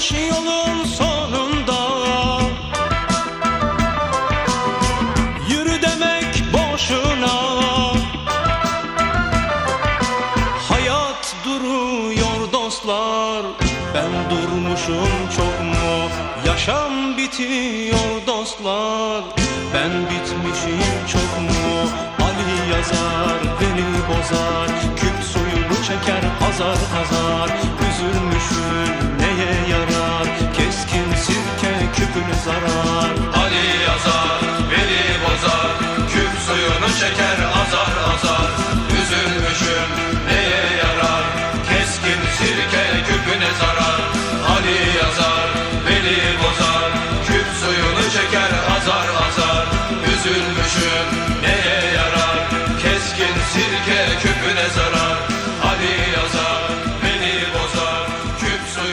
Varmış yolun sonunda. Yürü demek boşuna. Hayat duruyor dostlar Ben durmuşum çok mu? Yaşam bitiyor dostlar Ben bitmişim çok mu? Ali yazar beni bozar Küp suyunu çeker azar azar Üzülmüşüm sarar Ali yazar, beni bozar. Küp suyunu çeker azar azar. Üzülmüşüm neye yarar? Keskin sirke küpüne zarar. Ali yazar, beni bozar. Küp suyunu çeker azar azar. Üzülmüşüm neye yarar? Keskin sirke küpüne